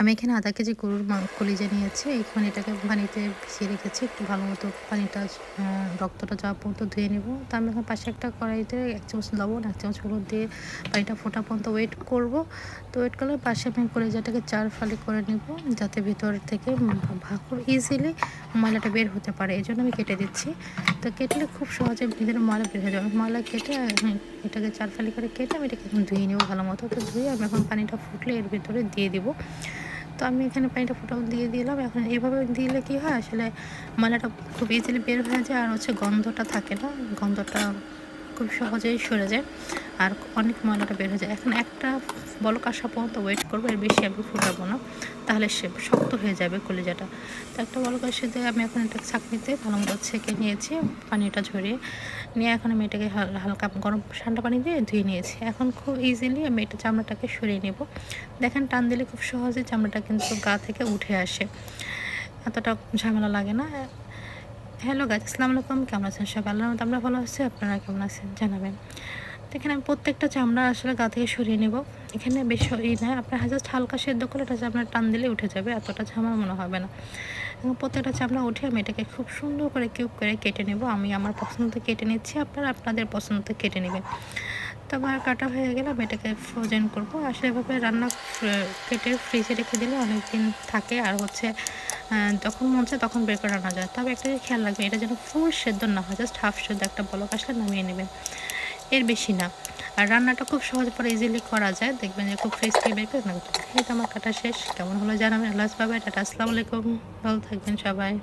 আমি এখানে আধা কেজি গরুর কলিজা নিয়েছি। এখানে এটাকে পানিতে ভিজিয়ে রেখেছি। একটু ভালো মতো পানিটা রক্তটা যাওয়া পর্যন্ত ধুয়ে নেব। তো আমি এখন পাশে একটা কড়াইতে এক চামচ লবণ, এক চামচ হলুদ দিয়ে পানিটা ফোটা পর্যন্ত ওয়েট করব। তো ওয়েট করলে পাশে আমি কলিজাটাকে চার ফালি করে নেব, যাতে ভিতর থেকে ভাকুর ইজিলি ময়লাটা বের হতে পারে। এই জন্য আমি কেটে দিচ্ছি। তো কেটলে খুব সহজে ভিতরে ময়লা বের হয়ে যাবে। ময়লা কেটে এটাকে চার ফালি করে কেটে আমি এটাকে ধুয়ে নেব ভালো মতো। তো ধুয়ে আমি এখন পানিটা ফুটলে এর ভিতরে দিয়ে দিব। তো আমি এখানে পানিটা ফুটাও দিয়ে দিলাম। এখন এভাবে দিলে কি হয়? আসলে মালাটা খুব ইজিলি বের হয়ে যায় আর হচ্ছে গন্ধটা থাকে না? গন্ধটা খুব সহজেই সরে যায় আর অনেক ময়লাটা বের হয়ে যায়। এখন একটা বলক আসা পর্যন্ত ওয়েট করব, এর বেশি আমি ফুটাবো না, তাহলে সে শক্ত হয়ে যাবে কলিজাটা। তো একটা বলক আসে দিয়ে আমি এখন একটা ছাঁকনিতে ভালো মতো ছেঁকে নিয়েছি, পানিটা ঝরিয়ে নিয়ে এখন আমি এটাকে হালকা গরম ঠান্ডা পানি দিয়ে ধুয়ে নিয়েছি। এখন খুব ইজিলি আমি এটা চামড়াটাকে সরিয়ে নেব। দেখেন টান দিলে খুব সহজে চামড়াটা কিন্তু গা থেকে উঠে আসে। এতটা ঝামেলা লাগে না। হ্যালো গাছ আসসালামু আলাইকুম। কেমন আছেন সবাই? আল্লাহ আমরা ভালো আছি। আপনারা কেমন আছেন জানাবেন। তো এখানে আমি প্রত্যেকটা চামড়া আসলে গা থেকে সরিয়ে নেব। এখানে বেশি ই নয় আপনার হাজার হালকা সেদ্ধ করলে এটা আপনার টান দিলে উঠে যাবে, এতটা ঝামার মনে হবে না। এবং প্রত্যেকটা চামড়া উঠে আমি এটাকে খুব সুন্দর করে কিউব করে কেটে নেব। আমি আমার পছন্দ কেটে নিচ্ছি, আপনারা আপনাদের পছন্দ কেটে নেবেন। তো আমার কাটা হয়ে গেলে আমি এটাকে ফ্রোজেন করব। আসলে এভাবে রান্না কেটে ফ্রিজে রেখে দিলে অনেক দিন থাকে আর হচ্ছে যখন মন চায় তখন বের করে রান্না যায়। তবে একটা খেয়াল রাখবে, এটা যেন ফুল সেদ্ধ না হয় জাস্ট হাফ সেদ্ধ একটা বলক আসলে নামিয়ে নেবেন এর বেশি না। আর রান্নাটা খুব সহজ পরে ইজিলি করা যায়। দেখবেন যে খুব ফ্রেশ থেকে বের করে রান্না এই তো আমার কাটা শেষ, কেমন হলো জানাবেন, আল্লাহ বাবাই, টাটা, আসসালামু আলাইকুম। ভালো থাকবেন সবাই।